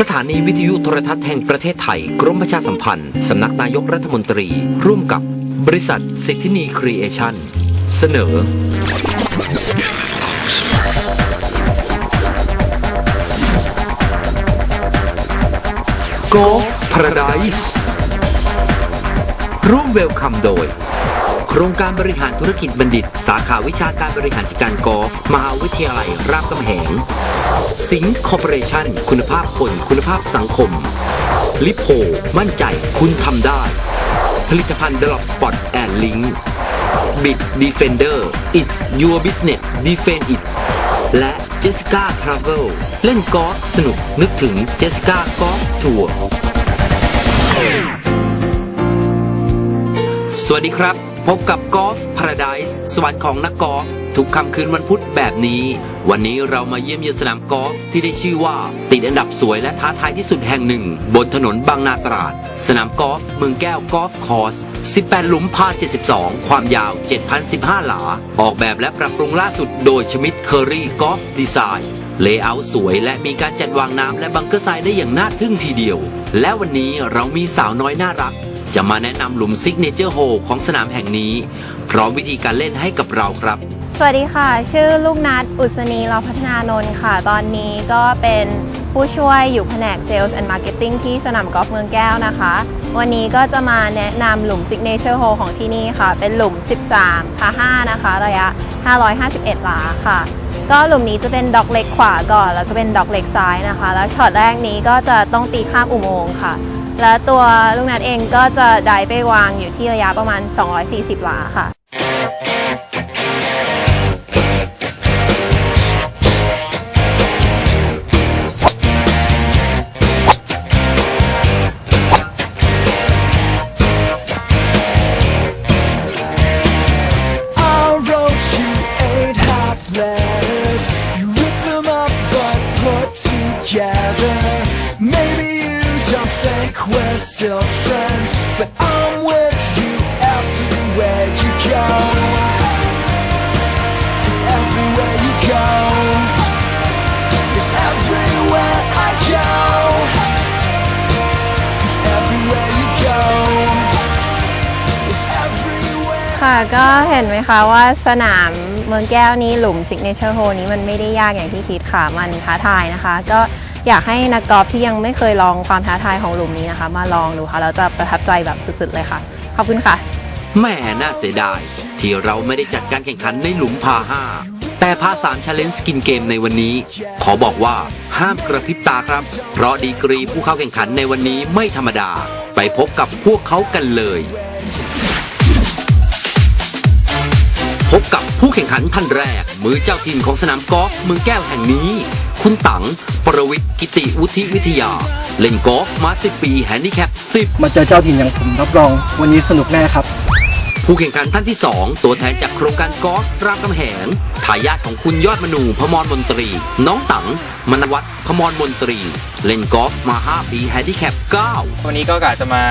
สถานีวิทยุโทรทัศน์แห่งประเทศไทย กรมประชาสัมพันธ์ สำนักนายกรัฐมนตรี ร่วมกับบริษัทสิทธินีครีเอชั่น เสนอ Go Paradise ร่วมเวลคัมโดย โครงการบริหารธุรกิจบัณฑิต สาขาวิชาการบริหารจัดการกอล์ฟมหาวิทยาลัยรามคำแหง สิงห์คอร์ปอเรชั่น คุณภาพคน คุณภาพสังคม ลิโพ มั่นใจคุณทำได้ ผลิตภัณฑ์ d ด o p Spot and Link บิด Defender It's your business defend it และ Jessica Travel เล่นกอล์ฟสนุกนึกถึง Jessica Golf Tour สวัสดีครับ พบกับกอล์ฟพาราไดส์สวรรค์ของนักกอล์ฟทุกค่ำคืนวันพุธแบบนี้ วันนี้เรามาเยี่ยมเยียนสนามกอล์ฟที่ได้ชื่อว่า ติดอันดับสวยและท้าทายที่สุดแห่งหนึ่ง บนถนนบางนาตราด สนามกอล์ฟเมืองแก้วกอล์ฟคอร์ส 18 หลุมพา 72 ความยาว 7,015 หลา ออกแบบและปรับปรุงล่าสุดโดยชมิดเคอรี่กอล์ฟดีไซน์เลเยอร์สวยและมีการจัดวางน้ำและบังเกอร์ทรายได้อย่างน่าทึ่งทีเดียว และวันนี้เรามีสาวน้อยน่ารัก จะมาแนะนำหลุมซิกเนเจอร์โฮของสนามแห่งนี้ พร้อมวิธีการเล่นให้กับเราครับ สวัสดีค่ะ ชื่อลูกนัดอุศนีเราพัฒนานนท์ค่ะ ตอนนี้ก็เป็นผู้ช่วยอยู่แผนก Sales and Marketing ที่สนามกอล์ฟเมืองแก้วนะคะ วันนี้ก็จะมาแนะนำหลุม Signature Hole ของที่นี่ค่ะ เป็นหลุม 13พา5นะคะ ระยะ 551 หลาค่ะ ก็หลุมนี้จะเป็นด็อกเล็กขวาก่อน แล้วก็เป็นด็อกเล็กซ้ายนะคะ แล้วช็อตแรกนี้ก็จะต้องตีข้ามอุโมงค์ค่ะ และตัวลูกนัดเองก็จะได้ไปวางอยู่ที่ระยะประมาณ 240 หลาค่ะ still friends, but I'm with you everywhere you go. 'Cause everywhere you go, is everywhere I go. 'Cause everywhere you go, is everywhere. ค่ะก็เห็นไหมคะว่าสนามเมืองแก้วนี้หลุม Signature Hole นี้มันไม่ได้ยากอย่างที่คิดค่ะ มันท้าทายนะคะ ก็ อยากให้นักกอล์ฟที่ยังไม่เคยลองความท้าทายของหลุมนี้นะคะ มาลองดูค่ะแล้วจะประทับใจแบบสุดๆเลยค่ะ ขอบคุณค่ะ แม่น่าเสียดาย ที่เราไม่ได้จัดการแข่งขันในหลุมพาห้าแต่พาสามชาเลนจ์สกินเกมในวันนี้ ขอบอกว่าห้ามกระพริบตาครับ เพราะดีกรีผู้เข้าแข่งขันในวันนี้ไม่ธรรมดา ไปพบกับพวกเขากันเลย พบกับผู้แข่งขันท่านแรก มือเจ้าถิ่นของสนามกอล์ฟเมืองแก้วแห่งนี้ คุณตังประวิทย์กิติวุฒิวิทยา เล่นกอล์ฟมาสิบปีแฮนดิแคป10มาเจอเจ้าถิ่นอย่างผมรับรอง วันนี้สนุกแน่ครับ ผู้แข่งขันท่านที่ 2 ตัวแทนจากโครงการกอล์ฟรามคำแหงทายาทของคุณยอดมนูพมรมนตรี น้องตังมนวัตพมรมนตรี เล่นกอล์ฟมา 5 ปีแฮนดิแคป9วันนี้ก็กะจะมา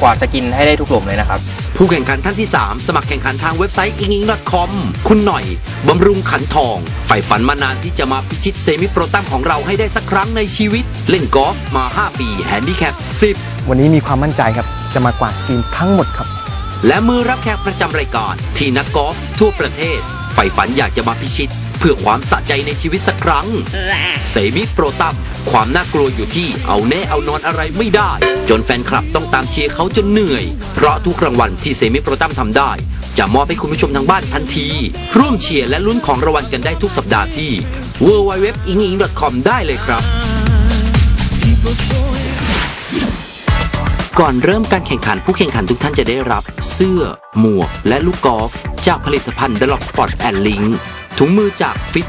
กวาดสกินให้ได้ทุกหลุมเลยนะครับ ผู้แข่งขันท่านที่ 3 สมัครแข่งขันทางเว็บไซต์ i n g i n c o m คุณหน่อย บำรุงขันทอง ใฝ่ฝันมานานที่จะมาพิชิตเซมิโปรตัมของเราให้ได้สักครั้งในชีวิต เล่นกอล์ฟมา 5 ปีแฮนดิแคป10วันนี้มีความมั่นใจครับ จะมากวาดทีมทั้งหมดครับและมือรับแขกประจำรายการ ที่นักกอล์ฟทั่วประเทศใฝ่ฝันอยากจะมาพิชิต เพื่อความสะใจในชีวิตสักครั้ง เซมิโปรตัมความน่ากลัวอยู่ที่เอาแน่เอานอนอะไรไม่ได้ จนแฟนคลับต้องตามเชียร์เขาจนเหนื่อย เพราะทุกรางวัลที่เซมิโปรตัมทำได้ จะมอบให้คุณผู้ชมทางบ้านทันที ร่วมเชียร์และลุ้นของรางวัลกันได้ทุกสัปดาห์ที่ w w w i n g i n c o m ได้เลยครับ ก่อนเริ่มการแข่งขันผู้แข่งขันทุกท่านจะได้รับ เสื้อ หมวก และลูกกอล์ฟจากผลิตภัณฑ์ The Lock Spot and Link ถุงมือจาก Fit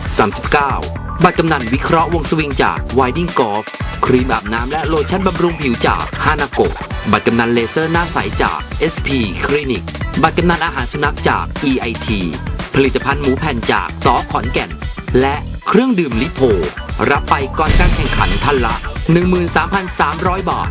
39 บัตรกำนันวิเคราะห์วงสวิงจาก Winding Golf ครีมอาบน้ำและโลชั่นบำรุงผิวจาก Hanako บัตรกำนันเลเซอร์หน้าใสจาก SP Clinic บัตรกำนันอาหารสุนัขจาก EIT ผลิตภัณฑ์หมูแผ่นจากซอขอนแก่น และเครื่องดื่มลิโพ รับไปก่อนการแข่งขันท่านละ 13,300 บาท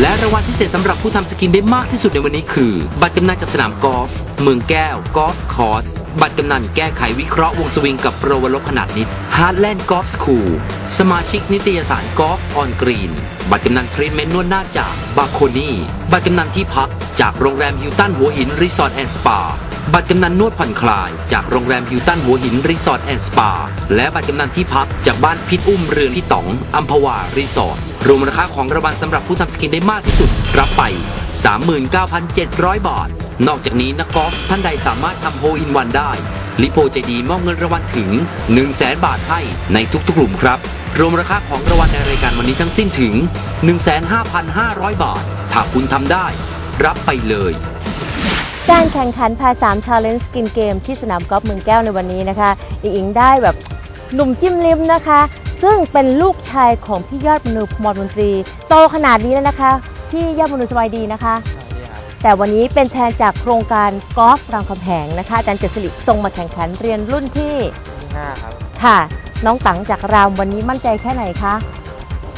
และรางวัลพิเศษสำหรับผู้ทำสกินได้มากที่สุดในวันนี้คือ บัตรกำนันจากสนามกอล์ฟเมืองแก้วกอล์ฟคอร์ส บัตรกำนันแก้ไขวิเคราะห์วงสวิงกับโปรวลบขนาดนิดฮาร์ดแลนด์กอล์ฟสคูลสมาชิกนิตยสารกอล์ฟออนกรีน บัตรกำนันทรีทเมนต์นวดหน้าจากบาโคนี่บัตรกำนันที่พัก จากโรงแรมฮิลตันหัวหินรีสอร์ทแอนด์สปาบัตรกำนันนวดผ่อนคลาย จากโรงแรมฮิลตันหัวหินรีสอร์ทแอนด์สปาและบัตรกำนันที่พักจากบ้านพิษอุ้มเรือนพี่ต๋องอัมพวารีสอร์ท รวมราคาของรางวัลสำหรับผู้ทำสกินได้มากที่สุด รับไป 39,700 บาท นอกจากนี้นักกอล์ฟท่านใดสามารถทำโฮอินวันได้ ลิโพใจดีมอบเงินรางวัลถึง 1 0 0 0 0แบาทให้ในทุกๆกลุ่มครับ รวมราคาของรางวัลในรายการวันนี้ทั้งสิ้นถึง 15,500 บาท ถ้าคุณทำได้ รับไปเลยการแข่งขันพา3 Challenge Skin Game ที่สนามกอล์ฟเมืองแก้วในวันนี้นะคะอิงอิงได้แบบหนุ่มจิ้มลิมนะคะ ซึ่งเป็นลูกชายของพี่ยอดมนูพมรมนตรี โตขนาดนี้แล้วนะคะ พี่ยอดมนูสบายดีนะคะ แต่วันนี้เป็นแทนจากโครงการกอล์ฟรามคำแหงนะคะอาจารย์เจษริส่งมาแข่งขันเรียนรุ่นที่ที่ห้าครับ ค่ะ น้องตังจากรามวันนี้มั่นใจแค่ไหนคะ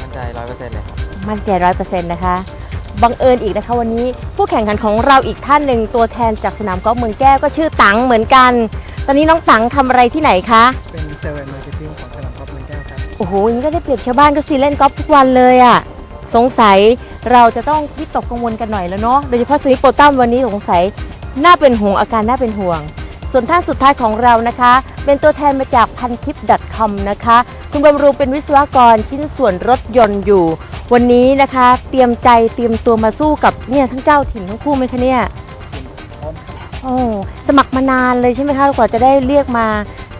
มั่นใจร้อยเปอร์เซ็นต์เลยครับ มั่นใจร้อยเปอร์เซ็นต์นะคะ บังเอิญอีกนะคะวันนี้ผู้แข่งขันของเราอีกท่านหนึ่งตัวแทนจากสนามกอล์ฟเมืองแก้วก็ชื่อตังเหมือนกัน ตอนนี้น้องตังทำอะไรที่ไหนคะ เป็น โอ้โหอย่างนี้ก็ได้เปรียบชาวบ้านก็สิเล่นกอล์ฟทุกวันเลยอะ่ะ สงสัยเราจะต้องวิตกกังวลกันหน่อยแล้วเนาะ โดยเฉพาะสวิปโปรตัมวันนี้สงสัยน่าเป็นห่วงอาการน่าเป็นห่วง ส่วนท่านสุดท้ายของเรานะคะ เป็นตัวแทนมาจากพันทิป .com นะคะ คุณบำรุงเป็นวิศวกรชิ้นส่วนรถยนต์อยู่ วันนี้นะคะ เตรียมใจเตรียมตัวมาสู้กับเนี่ยทั้งเจ้าถิ่นทั้งคู่ไหมคะเนี่ย โอ้ สมัครมานานเลยใช่ไหมคะ กว่าจะได้เรียกมา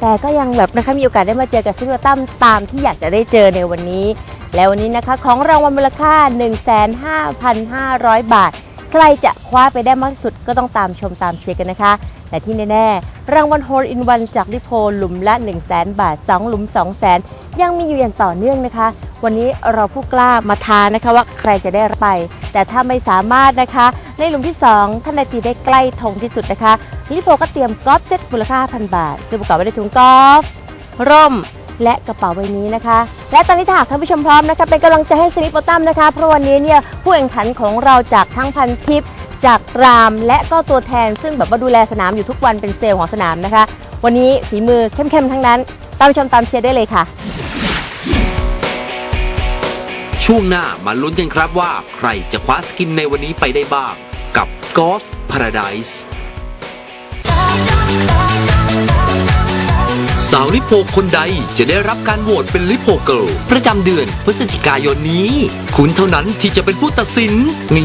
แต่ก็ยังแบบนะคะมีโอกาสได้มาเจอกับซิลเวอร์ตัมตามที่อยากจะได้เจอในวันนี้ แล้ววันนี้นะคะของรางวัลมูลค่า 15,500 บาท ใครจะคว้าไปได้มากที่สุดก็ต้องตามชมตามเชียร์กันนะคะ และที่แน่ๆ รางวัลโฮลอินวันจากลิโพหลุมละ 1 0 0 0 0 0 บาท 2 หลุม 2 0 0 0 0 0 ยังมีอยู่อย่างต่อเนื่องนะคะ วันนี้เราผู้กล้ามาทานะคะว่าใครจะได้ไป แต่ถ้าไม่สามารถนะคะ ในหลุมที่ 2 ท่านใดตีได้ใกล้ธงที่สุดนะคะลิโพก็เตรียมกอล์ฟเซ็ตมูลค่า1,000บาทซึ่งประกอบไปด้วยถุงกอล์ฟร่มและกระเป๋าใบนี้นะคะ และตอนนี้ถ้าหากท่านผู้ชมพร้อมนะคะเป็นกำลังใจให้สนิปโปตัมนะคะ เพราะวันนี้เนี่ยผู้แข่งขันของเราจากทั้งพันทิปจากรามและก็ตัวแทน ซึ่งแบบว่าดูแลสนามอยู่ทุกวันเป็นเซลล์ของสนามนะคะ วันนี้ฝีมือเข้มๆทั้งนั้น ตามชมตามเชียร์ได้เลยค่ะ ช่วงหน้ามาลุ้นกันครับว่า ใครจะคว้าสกินในวันนี้ไปได้บ้าง กับ Golf Paradise สาวลิโพคนใดจะได้รับการโหวตเป็นลิโพเกิลประจำเดือนพฤศจิกายนนี้ คุณเท่านั้นที่จะเป็นผู้ตัดสิน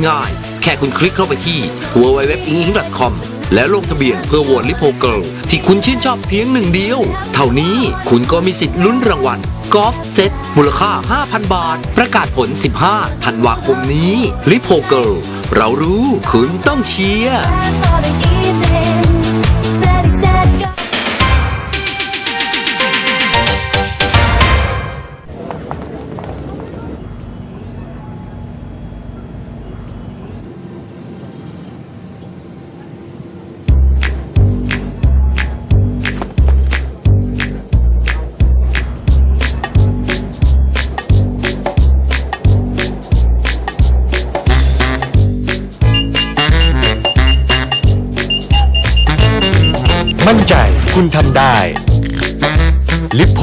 ง่ายๆ แค่คุณคลิกเข้าไปที่ www.inging.com แล้วลงทะเบียนเพื่อโหวตลิโพเกิลที่คุณชื่นชอบเพียงหนึ่งเดียว เท่านี้คุณก็มีสิทธิ์ลุ้นรางวัลกอล์ฟเซ็ตมูลค่า 5,000 บาท ประกาศผล 15 ธันวาคมนี้ลิโพเกิล เรารู้คุณต้องเชียร์ คุณทำได้ ลิปโพ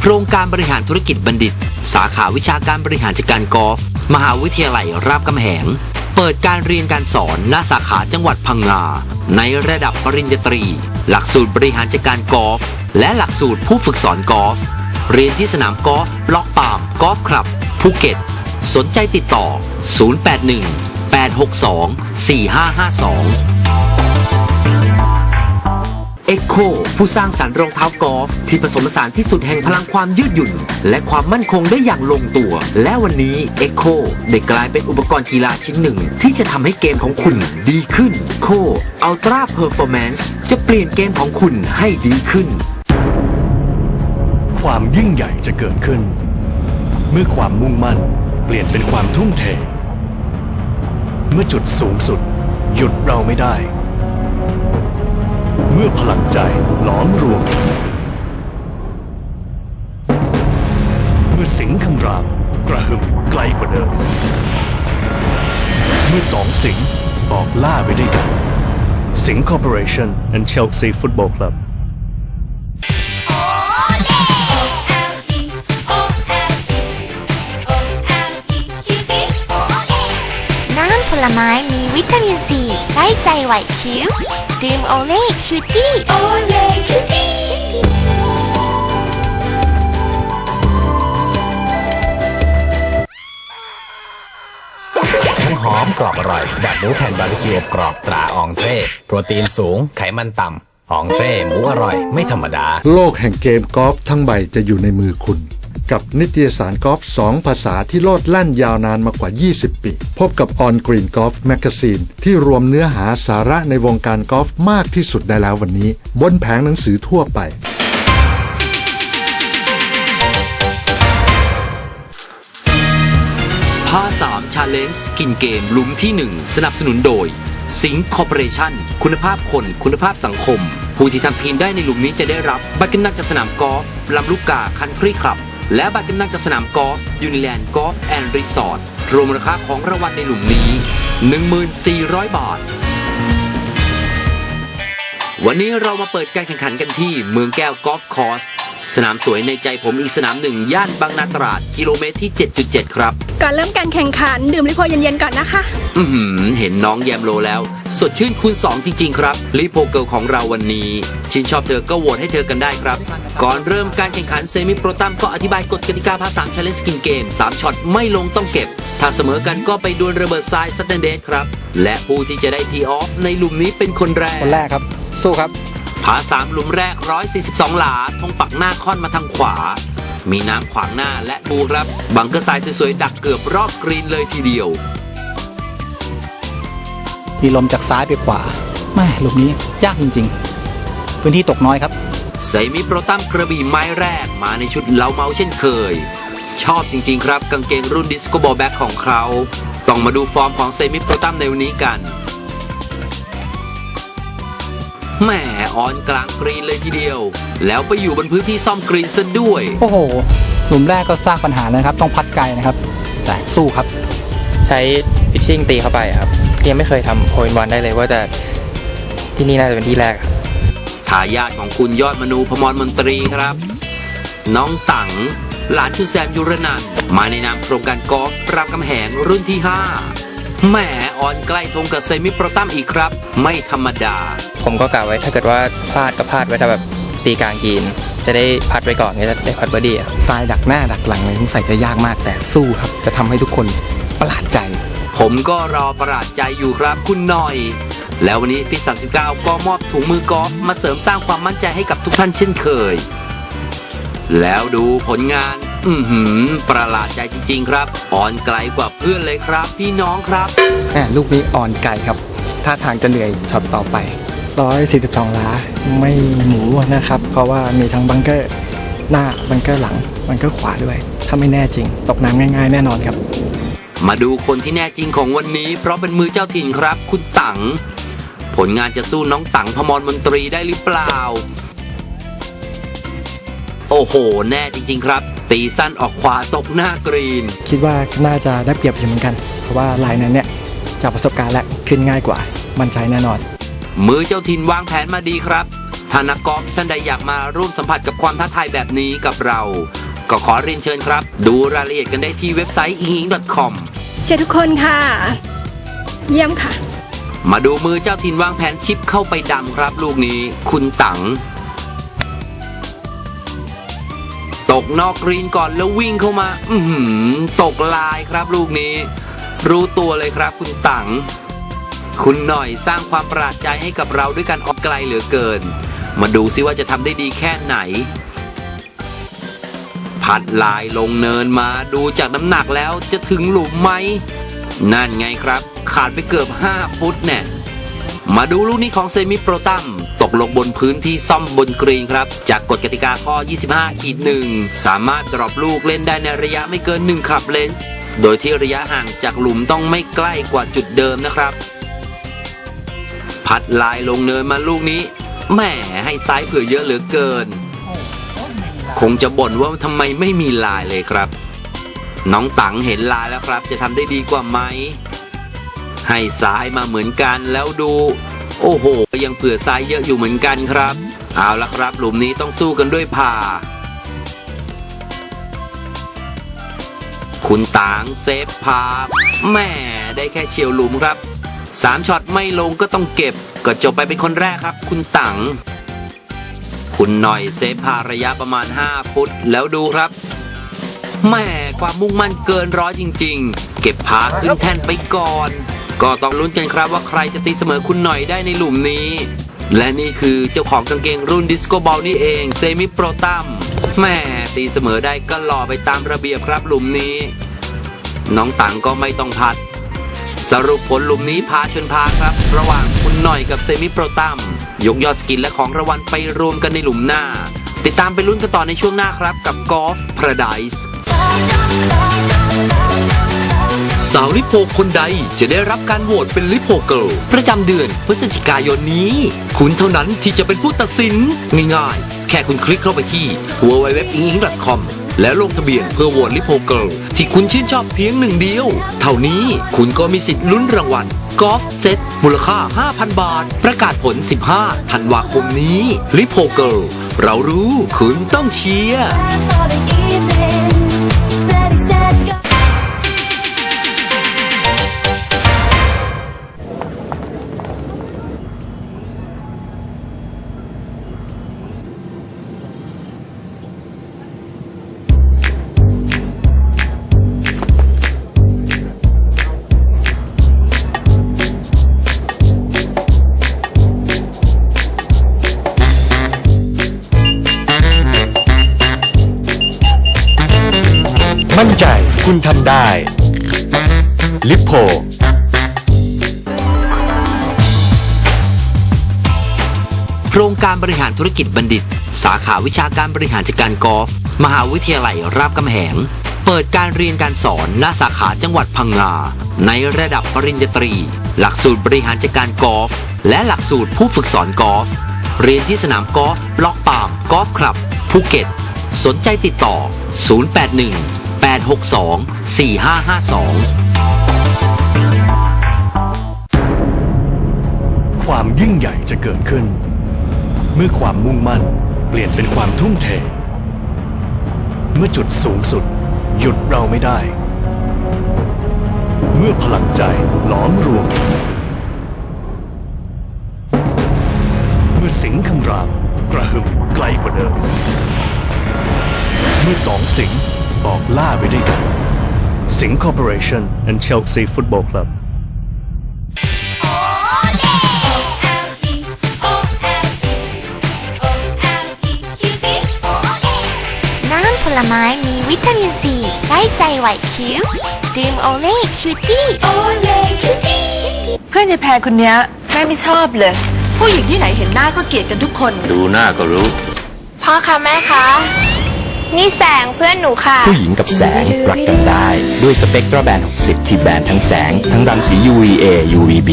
โครงการบริหารธุรกิจบัณฑิต สาขาวิชาการบริหารจัดการกอล์ฟมหาวิทยาลัยรามคำแหง เปิดการเรียนการสอนณสาขาจังหวัดพังงา ในระดับปริญญาตรี หลักสูตรบริหารจัดการกอล์ฟและหลักสูตรผู้ฝึกสอนกอล์ฟเรียนที่สนามกอล์ฟล็อกปามกอล์ฟคลับภูเก็ต สนใจติดต่อ 081 862 4552เอ็กโคผู้สร้างสรรค์รองเท้ากอล์ฟที่ผสมผสานที่สุดแห่งพลังความยืดหยุ่น และความมั่นคงได้อย่างลงตัว และวันนี้เอ็กโคได้กลายเป็นอุปกรณ์กีฬาชิ้นหนึ่ง ที่จะทำให้เกมของคุณดีขึ้นโคอัลตร้าเพอร์ฟอร์แมนซ์จะเปลี่ยนเกมของคุณให้ดีขึ้น ความยิ่งใหญ่จะเกิดขึ้น เมื่อความมุ่งมั่น เปลี่ยนเป็นความทุ่มเท เมื่อจุดสูงสุด หยุดเราไม่ได้ เมื่อพลังใจหลอมรวม เมื่อสิงห์คำรามกระหึ่มไกลกว่าเดิม เมื่อสองสิงห์ออกล่าไปด้วยกันสิงห์คอร์ปอเรชั่น and Chelsea Football Club ลไม้มีวิตามินซีใกล้ใจไหวคิ้วดื่มโอเล่คิวตี้โอเล่คิวตี้ทั้งหอมกรอบอร่อย แบบหมูแผ่นบาร์บีคิวอบกรอบตราอองเทรโปรตีนสูง ไขมันต่ำอองเทรหมูอร่อย ไม่ธรรมดา โลกแห่งเกมกอล์ฟทั้งใบจะอยู่ในมือคุณ กับนิตยสารกอล์ฟ2ภาษาที่โลดแล่นยาวนานมากว่า 20 ปี พบกับ On Green Golf Magazine ที่รวมเนื้อหาสาระในวงการกอล์ฟมากที่สุดได้แล้ววันนี้ บนแผงหนังสือทั่วไปพาสามชาเลนจ์กินเกมลุมที่ 1 สนับสนุนโดย สิงคอร์ปอเรชั่นคุณภาพคนคุณภาพสังคม ผู้ที่ทำสกินได้ในหลุมนี้จะได้รับบัตรกำนันจากสนามกอล์ฟลำลูกกาคันทรีคลับ และบัตรกำนันจากสนามกอล์ฟยูนิแลนด์กอล์ฟแอนด์รีสอร์ทรวมมูลค่าของรางวัลในหลุมนี้ 1400 บาท วันนี้เรามาเปิดการแข่งขันกันที่เมืองแก้วกอล์ฟคอร์ส สนามสวยในใจผมอีกสนามหนึ่งย่านบางนาตราดกิโลเมตรที่ 7.7 ครับ ก่อนเริ่มการแข่งขันดื่มลิโพเย็นๆก่อนนะคะ อือหือเห็นน้องแยมโลแล้ว สดชื่นคูณ 2 จริง ๆ ครับลิโพเกิลของเราวันนี้ชื่นชอบเธอก็โหวตให้เธอกันได้ครับ ก่อนเริ่มการแข่งขันเซมิโปรตัมก็อธิบายกฎกติกาภาษาชาเลนจ์กินเกม3ช็อตไม่ลงต้องเก็บ ถ้าเสมอกันก็ไปดวลระเบิดทรายสแตนเดดครับและผู้ที่จะได้ทีออฟในหลุมนี้เป็นคนแรกคนแรกครับ สู้ครับ ผาสามหลุมแรก 142 หลาทงปักหน้าค่อนมาทางขวา มีน้ำขวางหน้าและบูครับบังเกอร์ทรายสวยๆ ดักเกือบรอบกรีนเลยทีเดียว มีลมจากซ้ายไปขวาแม่หลุมนี้ยากจริงๆ พื้นที่ตกน้อยครับเซมิโปรตัมกระบี่ไม้แรกมาในชุดเหลาเมาเช่นเคย ชอบจริงๆ ครับกางเกงรุ่นดิสโกบอลแบ็กของเขา ต้องมาดูฟอร์มของเซมิโปรตัมในวันนี้กัน แหมออนกลางกรีนเลยทีเดียว แล้วไปอยู่บนพื้นที่ซ่อมกรีนซะด้วย โอ้โหหลุมแรกก็สร้างปัญหานะครับ ต้องพัดไกลนะครับ แต่สู้ครับ ใช้พิชชิ่งตีเข้าไปครับยังไม่เคยทำโพอินวันได้เลยว่าจะที่นี่น่าจะเป็นที่แรกครับทายาทของคุณยอดมนูพมรมนตรีครับ น้องตังหลานคุณแซมยุรนันท์มาในนามโครงการกอล์ฟรามคำแหงรุ่นที่ 5 แหมออนใกล้ทงกับเซมิโปรตัมอีกครับ ไม่ธรรมดา ผมก็กะไว้ถ้าเกิดว่าพลาดก็พลาดไว้แต่แบบตีกลางกรีน จะได้พัดไว้ก่อนก็จะได้พัดเบอร์ดี้อะทรายดักหน้าดักหลังเลยสงสัยจะยากมากแต่สู้ครับ จะทำให้ทุกคนประหลาดใจ ผมก็รอประหลาดใจอยู่ครับคุณหน่อย แล้ววันนี้ฟิต39 ก็มอบถุงมือกอล์ฟมาเสริมสร้างความมั่นใจให้กับทุกท่านเช่นเคย แล้วดูผลงาน อือหือ ประหลาดใจจริง ๆ ครับ อ่อนไกลกว่าเพื่อนเลยครับ พี่น้องครับ แหม่ลูกนี้อ่อนไกลครับ ท่าทางจะเหนื่อยช็อตต่อไป 142 ล้าไม่หมูนะครับ เพราะว่ามีทั้งบังเกอร์หน้าบังเกอร์หลังบังเกอร์ขวาด้วย ถ้าไม่แน่จริง ตกน้ำง่ายๆแน่นอนครับ มาดูคนที่แน่จริงของวันนี้ เพราะเป็นมือเจ้าถิ่นครับ คุณตังผลงานจะสู้น้องตังพมรมนตรีได้หรือเปล่า โอ้โห แน่จริง ๆ ครับ ตีสั้นออกขวาตกหน้ากรีน คิดว่าน่าจะได้เปรียบอยู่เหมือนกัน เพราะว่าลายนั้นเนี่ยจากประสบการณ์และขึ้นง่ายกว่า มั่นใจแน่นอน มือเจ้าถิ่นวางแผนมาดีครับถ้านักกอล์ฟท่านใดอยากมาร่วมสัมผัสกับความท้าทายแบบนี้กับเรา ก็ขอเรียนเชิญครับ ดูรายละเอียดกันได้ที่เว็บไซต์ i n g i n g c o m เชียร์ทุกคนค่ะ เยี่ยมค่ะ มาดูมือเจ้าถิ่นวางแผนชิปเข้าไปดำครับ ลูกนี้ คุณตัง ตกนอกกรีนก่อนแล้ววิ่งเข้ามา อืตกลายครับลูกนี้ รู้ตัวเลยครับคุณตังคุณหน่อยสร้างความประหลาดใจให้กับเราด้วยการออกไกลเหลือเกิน มาดูซิว่าจะทำได้ดีแค่ไหนพัดลายลงเนินมาดูจากน้ำหนักแล้วจะถึงหลุมไหม นั่นไงครับ ขาดไปเกือบ 5 ฟุตแน่มาดูลูกนี้ของเซมิโปรตัม ตกลงบนพื้นที่ซ่อมบนกรีนครับ จากกฎกติกาข้อ 25ขีดหนึ่งสามารถดรอปลูกเล่นได้ในระยะไม่เกิน 1 ขับเลนส์โดยที่ระยะห่างจากหลุมต้องไม่ใกล้กว่าจุดเดิมนะครับ พัดลายลงเนินมาลูกนี้แหมให้ซ้ายเผื่อเยอะเหลือเกิน คงจะบ่นว่าทำไมไม่มีลายเลยครับ น้องตังเห็นลายแล้วครับ จะทำได้ดีกว่าไหมให้ซ้ายมาเหมือนกันแล้วดู โอ้โห ยังเผื่อซ้ายเยอะอยู่เหมือนกันครับ เอาละครับ หลุมนี้ต้องสู้กันด้วยผ่า คุณตางเซฟพาแม่ได้แค่เฉียวหลุมครับสามช็อตไม่ลงก็ต้องเก็บ ก็จบไปเป็นคนแรกครับ คุณตังคุณหน่อยเซฟพาระยะประมาณ 5 ฟุต แล้วดูครับแม่ความมุ่งมั่นเกินร้อยจริง ๆ เก็บพาขึ้นแท่นไปก่อน ก็ต้องลุ้นกันครับว่าใครจะตีเสมอคุณหน่อยได้ในหลุมนี้ และนี่คือเจ้าของกางเกงรุ่นดิสโก้บอลนี่เองเซมิโปรตัมแม่ตีเสมอได้ก็หล่อไปตามระเบียบครับหลุมนี้ น้องตังก็ไม่ต้องพัด สรุปผลหลุมนี้พาชนพาครับ ระหว่างคุณหน่อยกับเซมิโปรตัมยกยอดสกินและของรางวัลไปรวมกันในหลุมหน้า ติดตามไปลุ้นกันต่อในช่วงหน้าครับกับกอล์ฟพาราไดส์ สาวลิโพคนใดจะได้รับการโหวตเป็นลิโพเกิลประจำเดือนพฤศจิกายนนี้ คุณเท่านั้นที่จะเป็นผู้ตัดสินง่ายๆ แค่คุณคลิกเข้าไปที่ www.inging.com แล้วลงทะเบียนเพื่อโหวตลิโพเกิลที่คุณชื่นชอบเพียงหนึ่งเดียว เท่านี้คุณก็มีสิทธิ์ลุ้นรางวัลกอล์ฟเซ็ตมูลค่า 5,000 บาท ประกาศผล 15 ธันวาคมนี้ลิโพเกิลเรารู้คุณต้องเชียร์ ธุรกิจบัณฑิต สาขาวิชาการบริหารจัดการกอล์ฟมหาวิทยาลัยรามคำแหง เปิดการเรียนการสอนณสาขาจังหวัดพังงา ในระดับปริญญาตรี หลักสูตรบริหารจัดการกอล์ฟและหลักสูตรผู้ฝึกสอนกอล์ฟเรียนที่สนามกอล์ฟล็อกปามกอล์ฟคลับภูเก็ต สนใจติดต่อ 081 862 4552ความยิ่งใหญ่จะเกิดขึ้น เมื่อความมุ่งมั่นเปลี่ยนเป็นความทุ่มเท เมื่อจุดสูงสุด หยุดเราไม่ได้ เมื่อพลังใจหลอมรวม เมื่อสิงห์คำรามกระหึ่มไกลกว่าเดิม เมื่อสองสิงห์ออกล่าไปด้วยกันสิงห์คอร์ปอเรชั่น and Chelsea Football Club ลไม้มีวิตามินซีได้ใจไหวคิ้วดื่มโอเล่คิวตี้โอเล่คิวตี้เพื่อนในแพรคนเนี้ยแม่ไม่ชอบเลย ผู้หญิงที่ไหนเห็นหน้าก็เกลียดกันทุกคน ดูหน้าก็รู้ พ่อคะแม่คะนี่แสงเพื่อนหนูค่ะ ผู้หญิงกับแสงรักกันได้ ด้วยสเปกตราแบน 60 ที่แบนทั้งแสง ทั้งรังสี UVA UVB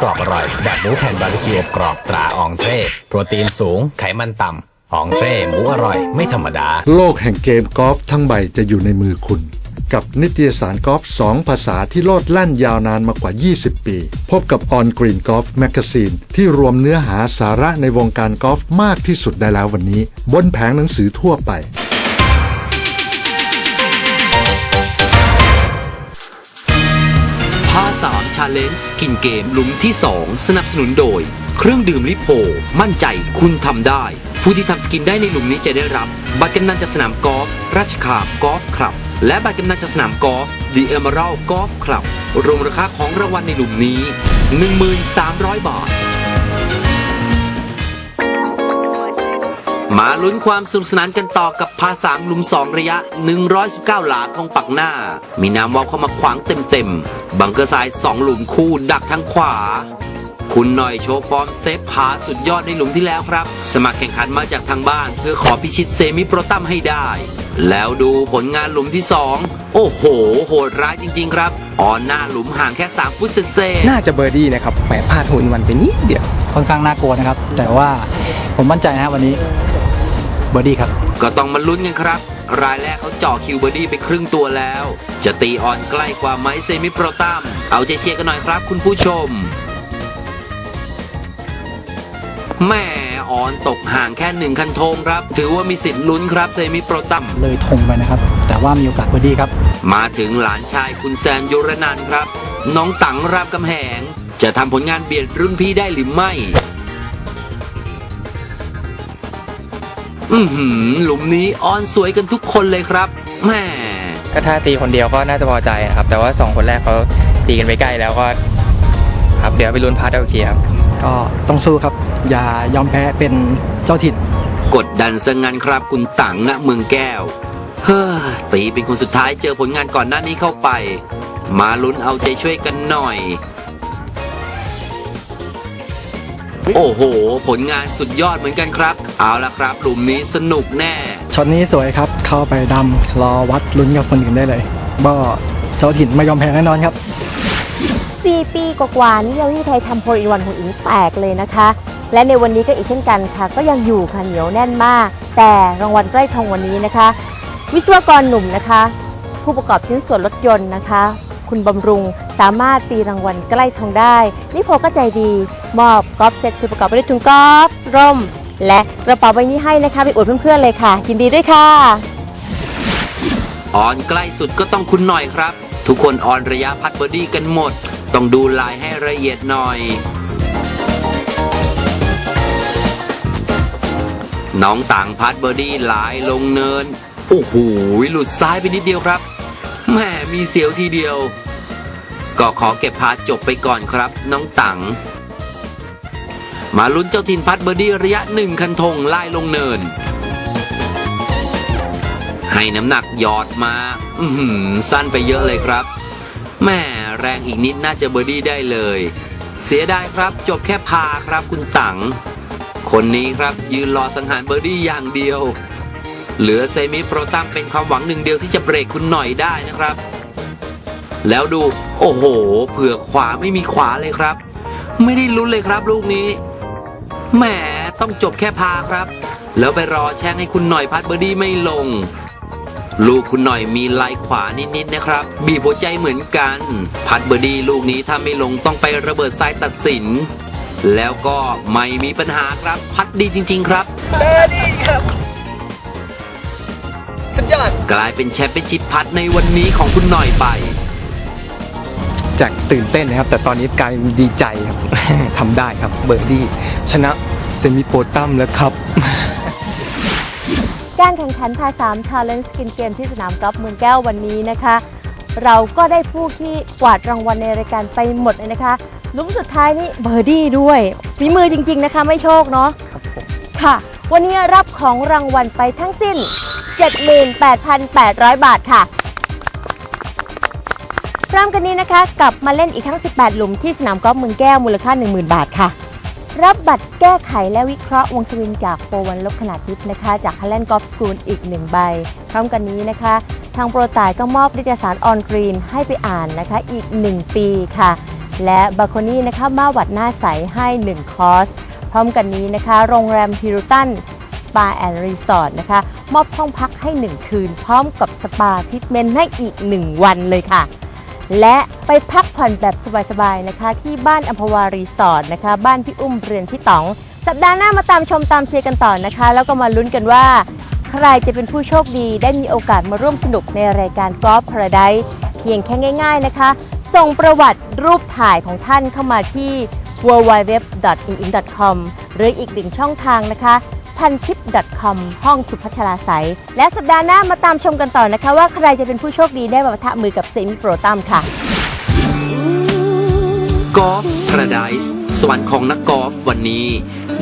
กรอบอร่อย แบบหมูแผ่นบาร์บีคิวกรอบตราอองเทรโปรตีนสูง ไขมันต่ำอองเทรหมูอร่อย ไม่ธรรมดา โลกแห่งเกมกอล์ฟทั้งใบจะอยู่ในมือคุณ กับนิตยสารกอล์ฟ2ภาษาที่โลดแล่นยาวนานมากว่า 20 ปี พบกับ On Green Golf Magazine ที่รวมเนื้อหาสาระในวงการกอล์ฟมากที่สุดได้แล้ววันนี้ บนแผงหนังสือทั่วไปาสาเลนจ์กินเกมหลุมที่ 2 สนับสนุนโดย เครื่องดื่มลิโพ มั่นใจคุณทำได้ ผู้ที่ทำสกินได้ในหลุมนี้จะได้รับ บัตรกำนันจากสนามกอล์ฟราชคาบกอล์ฟคลับ และบัตรกำนันจากสนามกอล์ฟ The Emerald Golf Club รวมราคาของรางวัลในหลุมนี้ 1300 บาท มาลุ้นความสนุกสนานกันต่อกับพาสามหลุมสองระยะ 119 หลาของปักหน้า มีน้ำวอลเข้ามาขวางเต็มๆ บังเกอร์ทรายสองหลุมคู่ดักทางขวา คุณหน่อยโชว์ฟอร์มเซฟพาสุดยอดในหลุมที่แล้วครับ สมัครแข่งขันมาจากทางบ้าน เพื่อขอพิชิตเซมิโปรตัมให้ได้ แล้วดูผลงานหลุมที่2โอ้โห โหดร้ายจริง ๆ ครับ ออนหน้าหลุมห่างแค่ 3 ฟุตเศษๆน่าจะเบอร์ดี้นะครับแหมพลาดหุ่นวันไปนิดเดียว ค่อนข้างน่ากลัวนะครับ แต่ว่าผมมั่นใจนะครับวันนี้ เบอร์ดี้ครับ ก็ต้องมาลุ้นกันครับ รายแรกเขาเจ่อคิวเบอร์ดี้ไปครึ่งตัวแล้ว จะตีออนใกล้กว่าไหมเซมิโปรตัมเอาใจเชียร์กันหน่อยครับคุณผู้ชมแม่ออนตกห่างแค่หนึ่งคันโทงครับ ถือว่ามีสิทธิ์ลุ้นครับเซมิโปรตัมเลยธงไปนะครับ แต่ว่ามีโอกาสเบอร์ดี้ครับ มาถึงหลานชายคุณแซนยุรนันท์ครับ น้องตังรามกำแหง จะทำผลงานเบียดรุ่นพี่ได้หรือไม่ อือหือหลุมนี้ออนสวยกันทุกคนเลยครับแม่ก็ถ้าตีคนเดียวก็น่าจะพอใจนะครับ แต่ว่าสองคนแรกเขาตีกันไปใกล้แล้วก็ครับเดี๋ยวไปลุ้นพาร์ทเอาทีครับ ก็ต้องสู้ครับ อย่ายอมแพ้เป็นเจ้าถิ่น กดดันซะงั้นครับ คุณตังณเมืองแก้ว เฮ้อตีเป็นคนสุดท้ายเจอผลงานก่อนหน้านี้เข้าไป มาลุ้นเอาใจช่วยกันหน่อย โอ้โห ผลงานสุดยอดเหมือนกันครับ เอาละครับ หลุมนี้สนุกแน่ ช็อตนี้สวยครับ เข้าไปดำรอวัดลุ้นกับคนอื่นได้เลยก็เจ้าถิ่นไม่ยอมแพ้แน่นอนครับ 4 ปีกว่าๆนี่เราที่ไทยทำโพลอินวันของอิงแตกเลยนะคะ และในวันนี้ก็อีกเช่นกันค่ะ ก็ยังอยู่ค่ะเหนียวแน่นมาก แต่รางวัลใกล้ทองวันนี้นะคะ วิศวกรหนุ่มนะคะ ผู้ประกอบชิ้นส่วนรถยนต์นะคะ คุณบำรุงสามารถตีรางวัลใกล้ทองได้นี่โพก็ใจดี มอบกอล์ฟเซ็ตสุดประกอบไปด้วยถุงกอล์ฟร่ม และกระเป๋าใบนี้ให้นะคะไปอวดเพื่อนๆเลยค่ะยินดีด้วยค่ะ ออนใกล้สุดก็ต้องคุณหน่อยครับ ทุกคนออนระยะพัดเบอร์ดี้กันหมด ต้องดูลายให้ละเอียดหน่อย น้องต่างพัดเบอร์ดี้ลายลงเนิน โอ้โหหลุดซ้ายไปนิดเดียวครับแหม่มีเสียวทีเดียวก็ขอเก็บพาจบไปก่อนครับ น้องตัง มาลุ้นเจ้าทินพัดเบอร์ดี้ระยะหนึ่งคันธงไล่ลงเนิน ให้น้ำหนักหยอดมาอืสั้นไปเยอะเลยครับแม่แรงอีกนิดน่าจะเบอร์ดี้ได้เลย เสียดายครับจบแค่พาครับคุณตังคนนี้ครับยืนรอสังหารเบอร์ดี้อย่างเดียว เหลือเซมิโปรตัมเป็นความหวังหนึ่งเดียวที่จะเบรกคุณหน่อยได้นะครับ แล้วดู โอ้โห เผื่อขวาไม่มีขวาเลยครับ ไม่ได้ลุ้นเลยครับลูกนี้ แหมต้องจบแค่พาครับ แล้วไปรอแช่งให้คุณหน่อยพัดเบอร์ดี้ไม่ลง ลูกคุณหน่อยมีลายขวานิดๆนะครับ บีบหัวใจเหมือนกัน พัดเบอร์ดี้ลูกนี้ถ้าไม่ลงต้องไประเบิดซ้ายตัดสิน แล้วก็ไม่มีปัญหาครับพัดดีจริง ๆ ครับเบอร์ดี้ครับสุดยอดกลายเป็นแชมเปี้ยนชิพพัดในวันนี้ของคุณหน่อยไป จากตื่นเต้นนะครับ แต่ตอนนี้กลายเป็นดีใจครับ ทำได้ครับเบอร์ดี้ชนะเซมิโปรตัมแล้วครับ การแข่งขันพาสาม Challenge Skin Game ที่สนามกอล์ฟเมืองแก้ววันนี้นะคะ เราก็ได้ผู้ที่กวาดรางวัลในรายการไปหมดเลยนะคะหลุมสุดท้ายนี่เบอร์ดี้ด้วยฝีมือจริง ๆนะคะ ไม่โชคเนาะค่ะ วันนี้รับของรางวัลไปทั้งสิ้น 78,800 บาทค่ะ เริ่มกันนี้นะคะกลับมาเล่นอีกทั้ง 18 หลุมที่สนามกอล์ฟเมืองแก้วมูลค่า 10,000 บาทค่ะ รับบัตรแก้ไขและวิเคราะห์วงสวิงจากโปรวันลบขนาดยิบนะคะ จาก Highland Golf School อีกหนึ่งใบ พร้อมกันนี้นะคะ ทางโปรตายก็มอบนิตยสารออนกรีนให้ไปอ่านนะคะอีก 1 ปีค่ะ และบาโคนี่นะคะมาวัดหน้าใสให้ 1 คอร์สพร้อมกันนี้นะคะ โรงแรมฮิรุตันสปาแอนด์รีสอร์ทนะคะ มอบห้องพักให้ 1 คืน พร้อมกับสปาทิทเมนต์ให้อีก 1 วันเลยค่ะ และไปพักผ่อนแบบสบายๆนะคะ ที่บ้านอัมพวารีสอร์ทนะคะ บ้านพี่อุ้มเรือนพี่ต๋อง สัปดาห์หน้ามาตามชมตามเชียร์กันต่อนะคะ แล้วก็มาลุ้นกันว่า ใครจะเป็นผู้โชคดีได้มีโอกาสมาร่วมสนุกในรายการกอล์ฟพาราไดเพียงแค่ง่าย ๆนะคะ ส่งประวัติรูปถ่ายของท่านเข้ามาที่ www.in.com หรืออีกหนึ่งช่องทางนะคะ พันทิป .com ห้องสุพัชราใสยและสัปดาห์หน้ามาตามชมกันต่อนะคะ ว่าใครจะเป็นผู้โชคดีได้มาปะทะมือกับเซมิโปรตัมค่ะ กอล์ฟพาราไดส์สวรรค์ของนักกอล์ฟวันนี้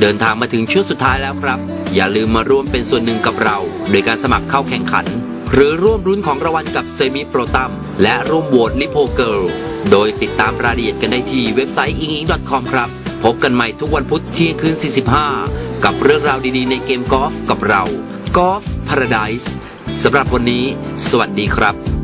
เดินทางมาถึงช่วงสุดท้ายแล้วครับ อย่าลืมมาร่วมเป็นส่วนหนึ่งกับเรา โดยการสมัครเข้าแข่งขัน หรือร่วมรุ้นของรางวัลกับเซมิโปรตัมและร่วมโหวตลิโพเกิลโดยติดตามรายละเอียดกันได้ที่เว็บไซต์ inging.com ครับ พบกันใหม่ทุกวันพุธเที่ยงคืน45 กับเรื่องราวดีๆ ในเกมกอล์ฟกับเรากอล์ฟพาราไดส์สำหรับวันนี้ สวัสดีครับ